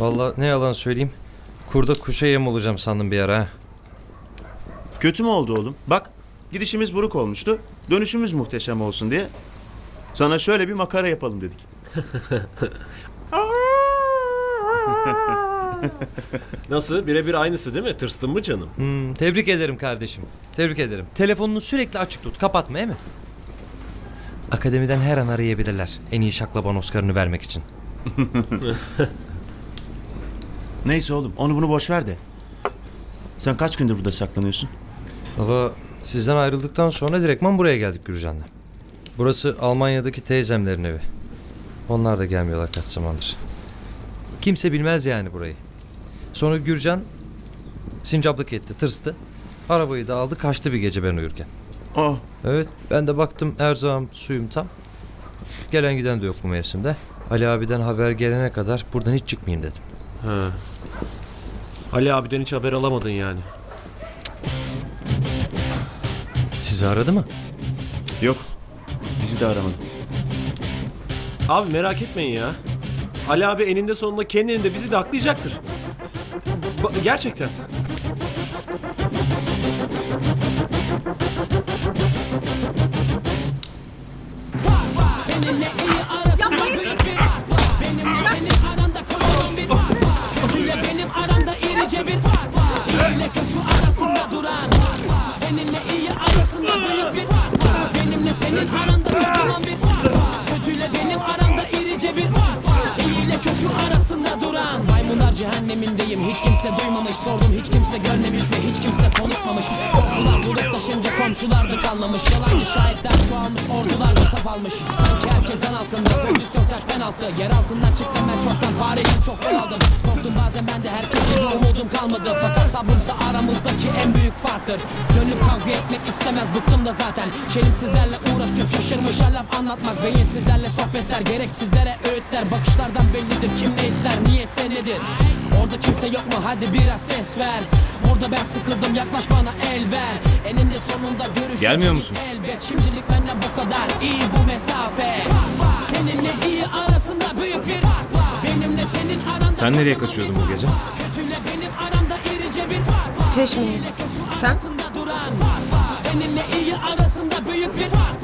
Vallahi ne yalan söyleyeyim. Kurda kuşa yem olacağım sandım bir ara ha. Kötü mü oldu oğlum? Bak gidişimiz buruk olmuştu. Dönüşümüz muhteşem olsun diye. Sana şöyle bir makara yapalım dedik. Nasıl? Birebir aynısı değil mi? Tırstın mı canım? Hmm, tebrik ederim kardeşim. Tebrik ederim. Telefonunu sürekli açık tut. Kapatma değil mi? Akademiden her an arayabilirler. En iyi şaklaban Oscar'ını vermek için. Neyse oğlum onu bunu boş ver de. Sen kaç gündür burada saklanıyorsun? Valla sizden ayrıldıktan sonra direktman buraya geldik Gürcan'la. Burası Almanya'daki teyzemlerin evi. Onlar da gelmiyorlar kaç zamandır. Kimse bilmez yani burayı. Sonra Gürcan sincaplık etti, tırstı. Arabayı da aldı kaçtı bir gece ben uyurken. Oh Evet ben de baktım erzağım suyum tam. Gelen giden de yok bu mevsimde. Ali abiden haber gelene kadar buradan hiç çıkmayayım dedim. Ha. Ali abiden hiç haber alamadın yani. Sizi aradı mı? yok. Bizi de aramadı. Abi merak etmeyin ya. Ali abi eninde sonunda kendini de bizi de haklayacaktır. Ba- gerçekten. Seninle iyi arasında büyük bir Seninle iyi arasında büyük bir fark var. Benimle senin aranda kocaman bir fark var. Kötüyle benim aramda irice bir fark var. İyi ile kötü arasında duran Maymunlar cehennemindeyim hiç kimse duymamış Sordum hiç kimse görmemiş ve hiç kimse konuşmamış Korkular bulup taşınca komşular da kalmamış Yalancı şahitler çoğalmış ordular da saf almış Sanki herkesten altında penaltı Yer altından çıktım ben çoktan. Fareyim çok yol aldım. Korktum bazen ben de herkes gibi umudum kalmadı. Fakat sabrımsa aramızdaki en büyük farktır. Gönlüm kavga etmek istemez bıktım da zaten. Şelimsizlerle uğraşıp şaşırmışlar laf anlatmak. Beyinsizlerle sohbetler gereksizlere öğütler. Bakışlardan bellidir kim ne ister niyetse nedir Orada kimse yok mu? Hadi biraz ses ver. Orada ben sıkıldım yaklaş bana el ver. Eninde sonunda görüşürüz. Gelmiyor musun? Elbet. Şimdilik benimle bu kadar iyi bu mesafe. Seninle iyi arasında büyük bir fark var. Benimle senin aranda Sen nereye kaçıyordun bu gece? Kötüyle benim aramda irice bir fark var. Çeşmeye. Sen? Seninle iyi arasında büyük bir fark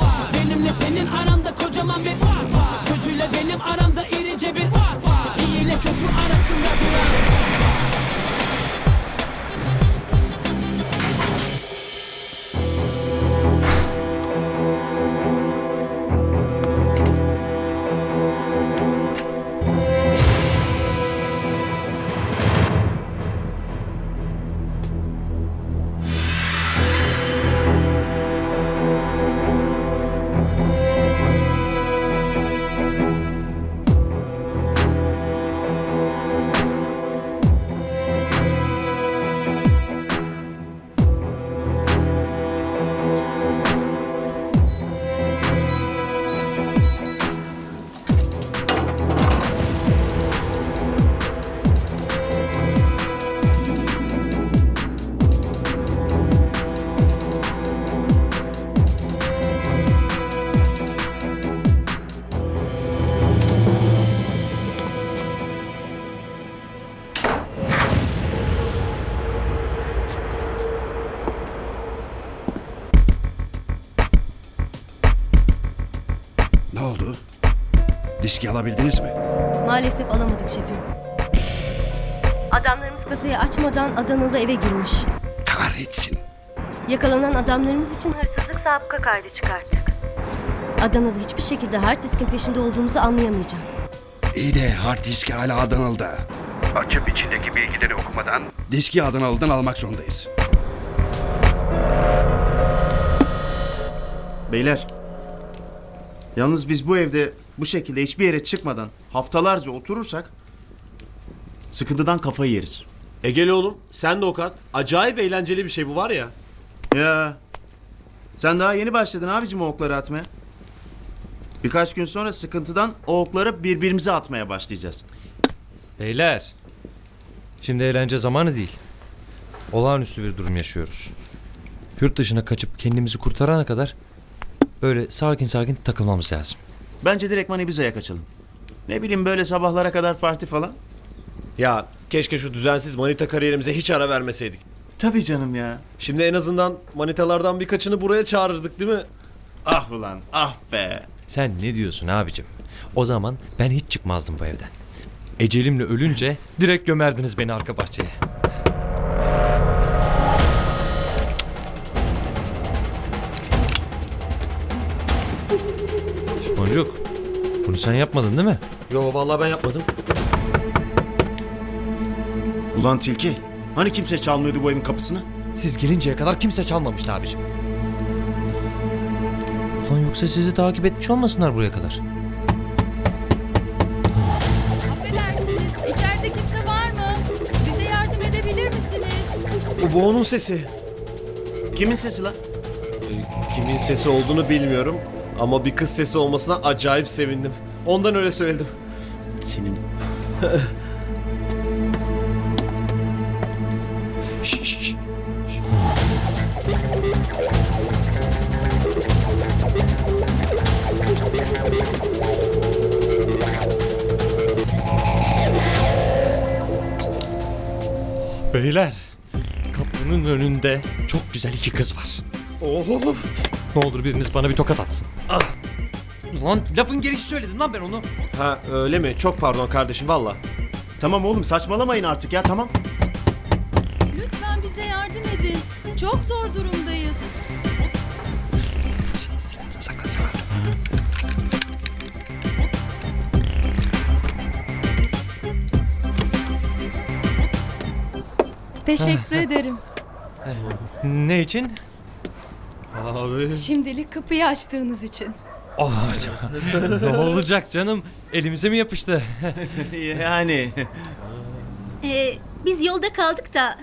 alabildiniz mi? Maalesef alamadık şefim. Adamlarımız kasayı açmadan Adanalı eve girmiş. Kahretsin. Yakalanan adamlarımız için hırsızlık sabıka kaydı çıkarttık. Adanalı hiçbir şekilde hard diskin peşinde olduğumuzu anlayamayacak. İyi de hard diski hala Adanalı'da. Açıp içindeki bilgileri okumadan... Diski Adanalı'dan almak zorundayız. Beyler. Yalnız biz bu evde bu şekilde hiçbir yere çıkmadan haftalarca oturursak sıkıntıdan kafayı yeriz. Egeli oğlum sen de okat. Acayip eğlenceli bir şey bu var ya. Ya sen daha yeni başladın abicim o okları atmaya. Birkaç gün sonra sıkıntıdan o okları birbirimize atmaya başlayacağız. Beyler. Şimdi eğlence zamanı değil. Olağanüstü bir durum yaşıyoruz. Yurt dışına kaçıp kendimizi kurtarana kadar böyle sakin sakin takılmamız lazım. Bence direktman Ibiza'ya kaçalım. Ne bileyim böyle sabahlara kadar parti falan. Ya keşke şu düzensiz manita kariyerimize hiç ara vermeseydik. Tabii canım ya. Şimdi en azından manitalardan birkaçını buraya çağırırdık değil mi? Ah ulan ah be. Sen ne diyorsun abicim? O zaman ben hiç çıkmazdım bu evden. Ecelimle ölünce direkt gömerdiniz beni arka bahçeye. Boncuk, bunu sen yapmadın değil mi? Yo vallahi ben yapmadım. Ulan tilki. Hani kimse çalmıyordu bu evin kapısını? Siz gelinceye kadar kimse çalmamıştı abicim. Ulan yoksa sizi takip etmiş olmasınlar buraya kadar. Affedersiniz, içeride kimse var mı? Bize yardım edebilir misiniz? Bu, bu onun sesi. Kimin sesi lan? Kimin sesi olduğunu bilmiyorum. Ama bir kız sesi olmasına acayip sevindim. Ondan öyle söyledim. Senin. Beyler, kapının önünde çok güzel iki kız var. Oho. Ne olur biriniz bana bir tokat atsın. Ah. Ulan lafın gelişi söyledim lan ben onu. Ha öyle mi? Çok pardon kardeşim valla. Tamam oğlum saçmalamayın artık ya tamam. Lütfen bize yardım edin. Çok zor durumdayız. Saklan saklan. Teşekkür ederim. Ne için? Abi. Şimdilik kapıyı açtığınız için. Oh, ne olacak canım? Elimize mi yapıştı? yani. Ee, biz yolda kaldık da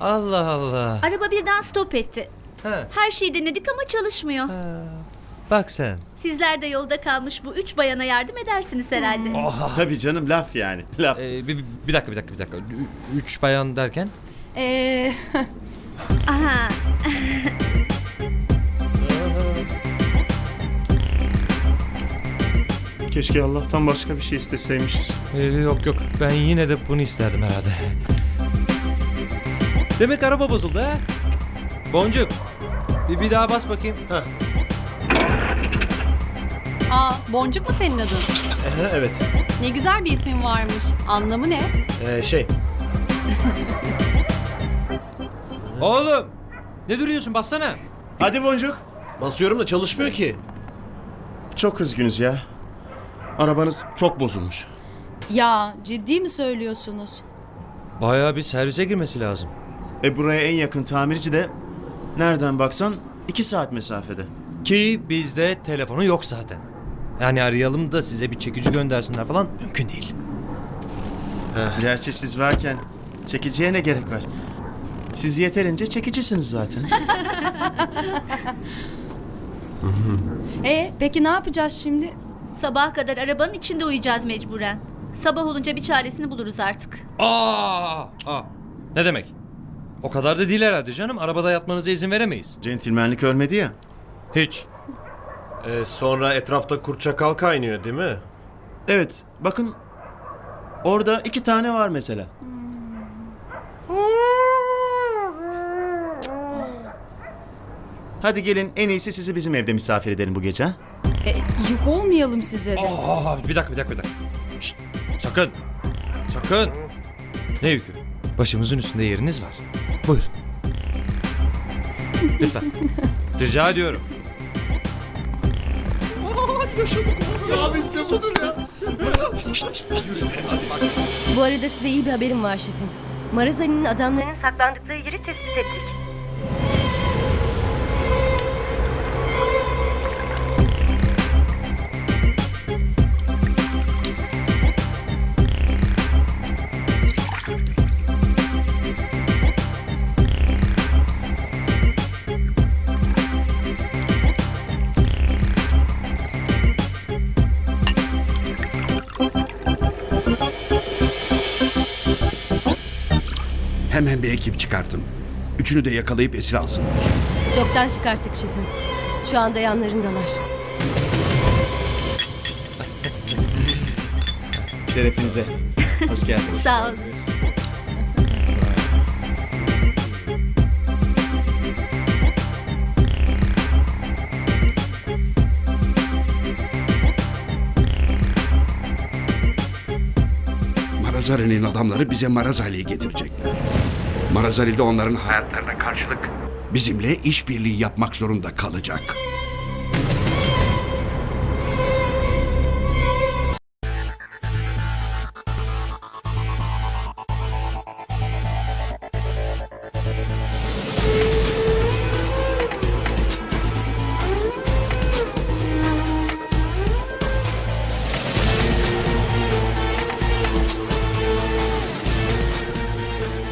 Allah Allah. araba birden stop etti. Ha, Her şeyi denedik ama çalışmıyor. bak sen. Sizler de yolda kalmış bu üç bayana yardım edersiniz herhalde. Tabii canım laf yani. Laf. Ee, bir, bir dakika bir dakika bir dakika. Ü- Üç bayan derken? Ee, Aha. Keşke Allah'tan başka bir şey isteseymişiz. Ee, yok yok ben yine de bunu isterdim herhalde. Demek araba bozuldu ha? Boncuk. Bir, bir daha bas bakayım. Heh. Aa, Boncuk mu senin adın? Ehe, evet. Ne güzel bir ismin varmış. Anlamı ne? Ee, şey. Oğlum. Ne duruyorsun bassana. Hadi boncuk. Basıyorum da çalışmıyor ki. Çok üzgünüz ya. Arabanız çok bozulmuş. ya ciddi mi söylüyorsunuz? Bayağı bir servise girmesi lazım. E buraya en yakın tamirci de nereden baksan iki saat mesafede. Ki bizde telefonu yok zaten. Yani arayalım da size bir çekici göndersinler falan mümkün değil. Gerçi siz varken çekiciye ne gerek var? Siz yeterince çekicisiniz zaten. E peki ne yapacağız şimdi? Sabaha kadar arabanın içinde uyuyacağız mecburen. Sabah olunca bir çaresini buluruz artık. Aa, aa. Ne demek? O kadar da değil herhalde canım. Arabada yatmanıza izin veremeyiz. Centilmenlik ölmedi ya. Hiç. Ee, sonra etrafta kurt çakal kaynıyor değil mi? Evet bakın orada iki tane var mesela. Hadi gelin en iyisi sizi bizim evde misafir edelim bu gece. ha? E, yük olmayalım size de. Aa, bir dakika bir dakika bir dakika. Şşt, sakın. Sakın. Ne yükü? Başımızın üstünde yeriniz var. Buyur. Lütfen. Rica ediyorum. Bu arada size iyi bir haberim var şefim. Marazani'nin adamlarının saklandıkları yeri tespit ettik. Hemen bir ekip çıkartın. Üçünü de yakalayıp esir alsınlar. Çoktan çıkarttık şefim. Şu anda yanlarındalar. Şerefinize. Hoş geldiniz. Sağ olun. Marazali'nin adamları bize Marazali'yi getirecekler. Marazali de onların hayatlarına karşılık bizimle işbirliği yapmak zorunda kalacak.